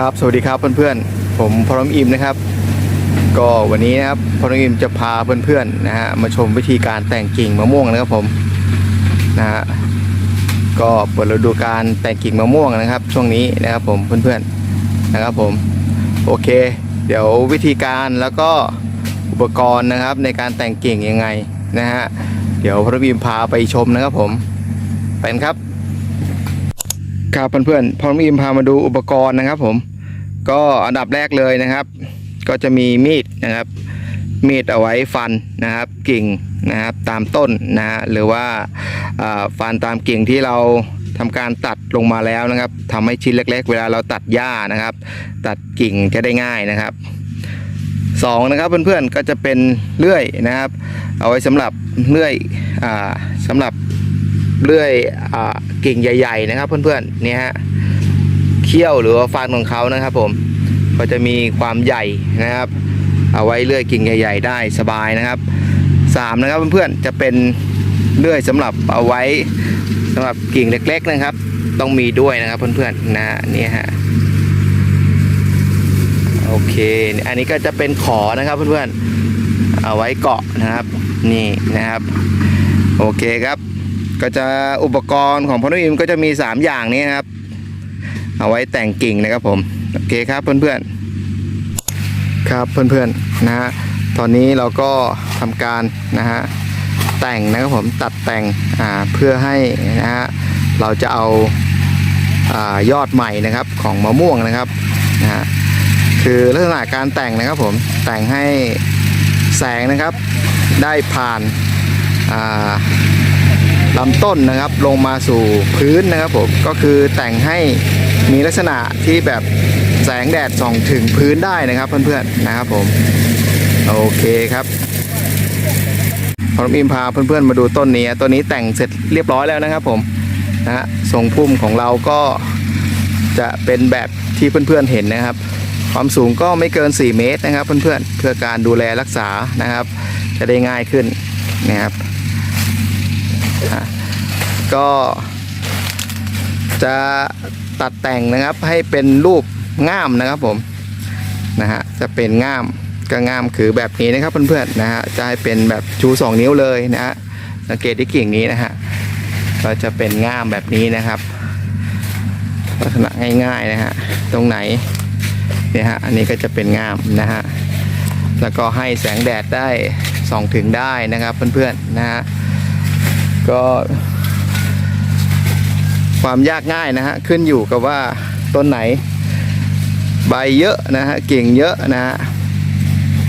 ครับสวัสดีครับเพื่อนๆ ผมพร้อมอิมนะครับ ก็วันนี้นะครับพร้อมอิมจะพาเพื่อนๆนะฮะมาชมวิธีการแต่งกิ่งมะม่วงนะครับผมนะฮะก็เปิดฤดูการแต่งกิ่งมะม่วงนะครับ ช่วงนี้นะครับผมเพื่อนๆนะครับผมโอเค เดี๋ยววิธีการแล้วก็อุปกรณ์นะครับในการแต่งกิ่งยังไงนะฮะเดี๋ยวพร้อมอิมพาไปชมนะครับผมไปกันครับครับเพื่อนๆพร้อมอิมพามาดูอุปกรณ์นะครับผม ก็อันดับแรกเลยนะครับ ก็จะมีมีดนะครับ มีดเอาไว้ฟันนะครับกิ่งนะครับตามต้นนะฮะหรือว่าฟันตามกิ่งที่เราทำการตัดลงมาแล้วนะครับทำให้ชิ้นเล็ก ๆ เวลาเราตัดหญ้านะครับ ตัดกิ่งจะได้ง่ายนะครับสองนะครับเพื่อนๆก็จะเป็นเลื่อยนะครับ เอาไว้สำหรับเลื่อยอ่าสำหรับเลื่อยอกิ่งใหญ่ ๆ นะครับเพื่อนๆเนี่ยฮะ เขี้ยวหรือว่าฟันของเขานะครับ ผมก็จะมีความใหญ่นะครับ เอาไว้เลื่อยกิ่งใหญ่ ๆ ได้สบายนะครับสามนะครับเพื่อนๆจะเป็นเลื่อยสำหรับเอาไว้สำหรับกิ่งเล็ก ๆนะครับ ต้องมีด้วยนะครับเพื่อนๆนะนี่ฮะโอเค อันนี้ก็จะเป็นขอนะครับเพื่อนๆ เอาไว้เกาะนะครับ นี่นะครับ โอเคครับ ก็จะอุปกรณ์ของพนุอิมก็จะมี 3 อย่างนี้นะครับ เอาไว้แต่งกิ่งนะครับผม โอเคครับเพื่อนๆ ครับเพื่อนๆนะฮะตอนนี้เราก็ทำการนะฮะแต่งนะครับผมตัดแต่งอ่าเพื่อให้นะฮะเราจะเอาอายอดใหม่นะครับของมะม่วงนะครับนะฮะคือลักษณะการแต่งนะครับผมแต่งให้แสงนะครับได้ผ่านอ่าลำต้นนะครับลงมาสู่พื้นนะครับผมก็คือแต่งให้ มีลักษณะที่แบบแสงแดดส่องถึงพื้นได้นะครับเพื่อนๆนะครับผม โอเคครับพร้อมอิมพาเพื่อนๆมาดูต้นนี้ต้นนี้แต่งเสร็จเรียบร้อยแล้วนะครับผมนะฮะทรงพุ่มของเราก็จะเป็นแบบที่เพื่อนๆเห็นนะครับ ความสูงก็ไม่เกิน 4 เมตรนะครับ เพื่อนๆเพื่อการดูแลรักษานะครับ จะได้ง่ายขึ้นนะครับก็จะ ตัดแต่งนะครับ ให้เป็นรูปง่ามนะครับผมนะฮะจะเป็นง่ามก็ง่ามคือแบบนี้นะครับเพื่อนๆนะฮะจะให้เป็นแบบชูสองนิ้วเลยนะฮะสังเกตที่กิ่งนี้นะฮะก็จะเป็นง่ามแบบนี้นะครับ ลักษณะง่ายๆนะฮะตรงไหนเนี่ยฮะอันนี้ก็จะเป็นง่ามนะฮะแล้วก็ให้แสงแดดได้ส่องถึงได้นะครับเพื่อนๆนะฮะก็ ความยากง่ายนะฮะขึ้นอยู่กับว่าต้นไหน ใบเยอะนะฮะกิ่งเยอะนะฮะ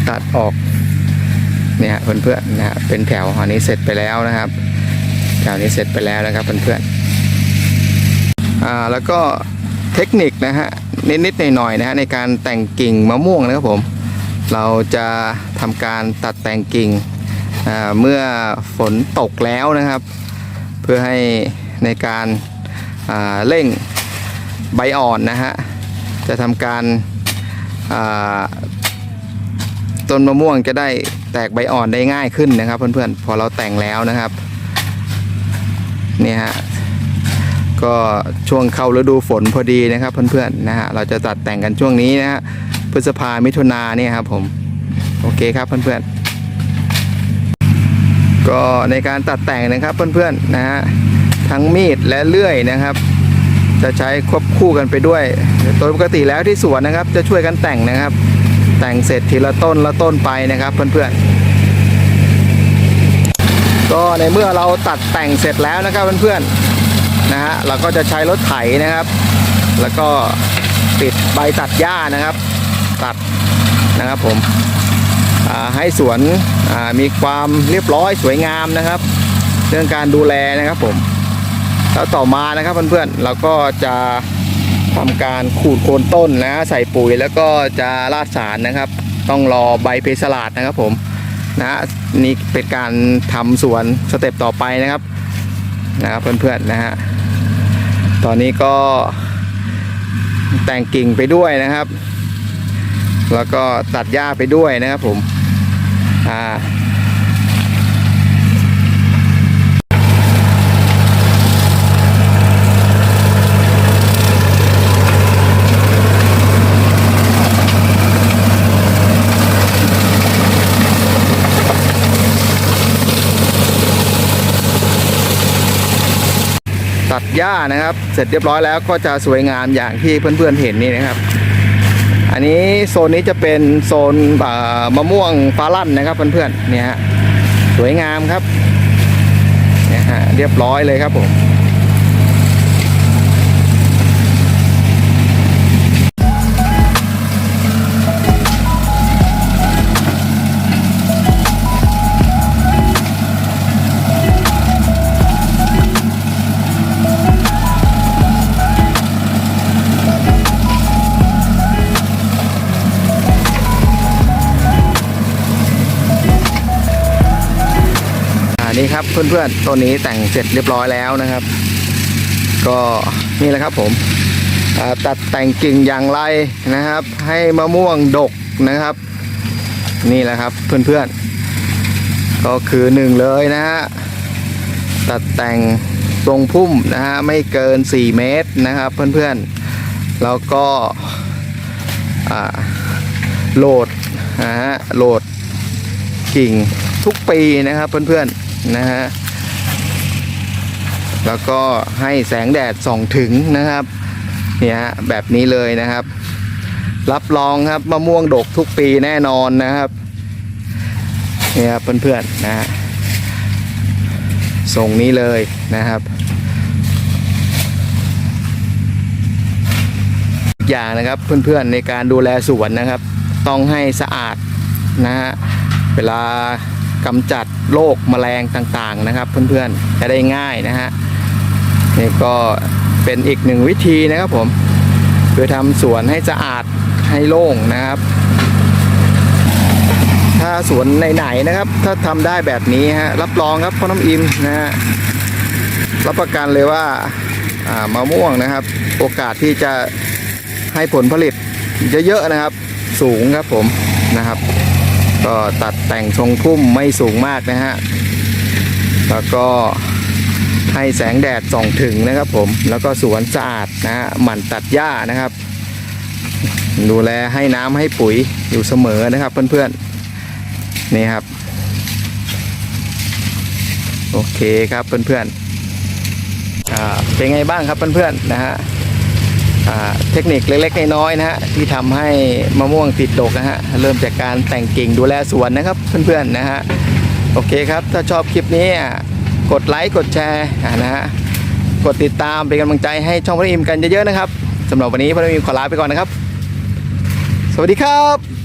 ตัดออกเนี่ยเพื่อนๆนะฮะเป็นแถวอันนี้เสร็จไปแล้วนะครับแถวนี้เสร็จไปแล้วนะครับเพื่อนๆอ่าแล้วก็เทคนิคนะฮะนิดๆหน่อยๆนะฮะในการแต่งกิ่งมะม่วงนะครับผม เราจะทำการตัดแต่งกิ่งอ่าเมื่อฝนตกแล้วนะครับ เพื่อให้ในการ เร่งใบอ่อนนะฮะจะทำการาต้นมะม่วงจะได้แตกใบอ่อนได้ง่ายขึ้นนะครับ เพื่อนๆพอเราแต่งแล้วนะครับนี่ฮะก็ช่วงเข้าฤดูฝนพอดีนะครับเพื่อนๆนะฮะเราจะตัดแต่งกันช่วงนี้นะฮะพฤษภามิถุนาเนี่ยครับผมโอเคครับเพื่อนๆก็ในการตัดแต่งนะครับเพื่อนๆนะฮะ ทั้งมีดและเลื่อยนะครับ จะใช้ควบคู่กันไปด้วยโดยปกติแล้วที่สวนนะครับ จะช่วยกันแต่งนะครับ แต่งเสร็จทีละต้นละต้นไปนะครับเพื่อนๆก็ในเมื่อเราตัดแต่งเสร็จแล้วนะครับเพื่อนๆนะฮะเราก็จะใช้รถไถนะครับ แล้วก็ปิดใบตัดหญ้านะครับ ตัดนะครับผมให้สวนมีความเรียบร้อยสวยงามนะครับ เรื่องการดูแลนะครับผม แล้วต่อมานะครับเพื่อนๆเราก็จะทำการขูดโคนต้นนะใส่ปุ๋ยแล้วก็จะราดสารนะครับ ต้องรอใบเพสลาดนะครับผมนะนี่เป็นการทำสวนสเต็ปต่อไปนะครับนะครับเพื่อนๆนะฮะตอนนี้ก็แต่งกิ่งไปด้วยนะครับ แล้วก็ตัดหญ้าไปด้วยนะครับผมอ่า ตัดหญ้านะครับ เสร็จเรียบร้อยแล้วก็จะสวยงามอย่างที่เพื่อนๆเห็นนี่นะครับ อันนี้โซนนี้จะเป็นโซนมะม่วงฟ้าลั่นนะครับเพื่อนๆเนี่ยฮะสวยงามครับเนี่ยฮะเรียบร้อยเลยครับผม นนี้ครับเพื่อนๆตัวนี้แต่งเสร็จเรียบร้อยแล้วนะครับ ก็นี่แหละครับผมตัดแต่งกิ่งอย่างไรนะครับ ให้มะม่วงดกนะครับ นี่แหละครับเพื่อนๆ ก็คือหนึ่งเลยนะฮะตัดแต่งทรงพุ่มนะฮะไม่เกิน 4 เมตรนะครับ เพื่อนๆ แล้วก็โหลดนะฮะโหลดกิ่งทุกปีนะครับเพื่อนๆ นะฮะแล้วก็ให้แสงแดดส่องถึงนะครับเนี่ยฮะแบบนี้เลยนะครับ รับรองครับมะม่วงดกทุกปีแน่นอนนะครับเนี่ยครับเพื่อนๆนะฮะทรงนี้เลยนะครับอย่างนะครับเพื่อนๆในการดูแลสวนนะครับ ต้องให้สะอาดนะฮะเวลา กำจัดโรคแมลงต่างๆนะครับ เพื่อนๆจะได้ง่ายนะฮะนี่ก็เป็นอีกหนึ่งวิธีนะครับผมเพื่อทำสวนให้สะอาดให้โล่งนะครับ ถ้าสวนไหนๆนะครับ ถ้าทำได้แบบนี้ฮะรับรองครับพ่อน้ำอิมนะฮะรับประกันเลยว่าอ่ามะม่วงนะครับ โอกาสที่จะให้ผลผลิตเยอะๆนะครับ สูงครับผมนะครับ ก็ตัดแต่งทรงพุ่มไม่สูงมากนะฮะ แล้วก็ให้แสงแดดส่องถึงนะครับผม แล้วก็สวนสะอาดนะฮะหมั่นตัดหญ้านะครับ ดูแลให้น้ำให้ปุ๋ยอยู่เสมอนะครับเพื่อนๆ นี่ครับ โอเคครับเพื่อนๆ อ่า เป็นไงบ้างครับเพื่อนๆ นะฮะ เทคนิคเล็กๆน้อยๆนะฮะที่ทำให้มะม่วงติดดกนะฮะเริ่มจากการแต่งกิ่งดูแลสวนนะครับเพื่อนๆนะฮะโอเคครับถ้าชอบคลิปนี้กดไลค์กดแชร์นะฮะกดติดตามเป็นกำลังใจให้ช่องพระอิมกันเยอะๆนะครับสำหรับวันนี้พระอิมขอลาไปก่อนนะครับ สวัสดีครับ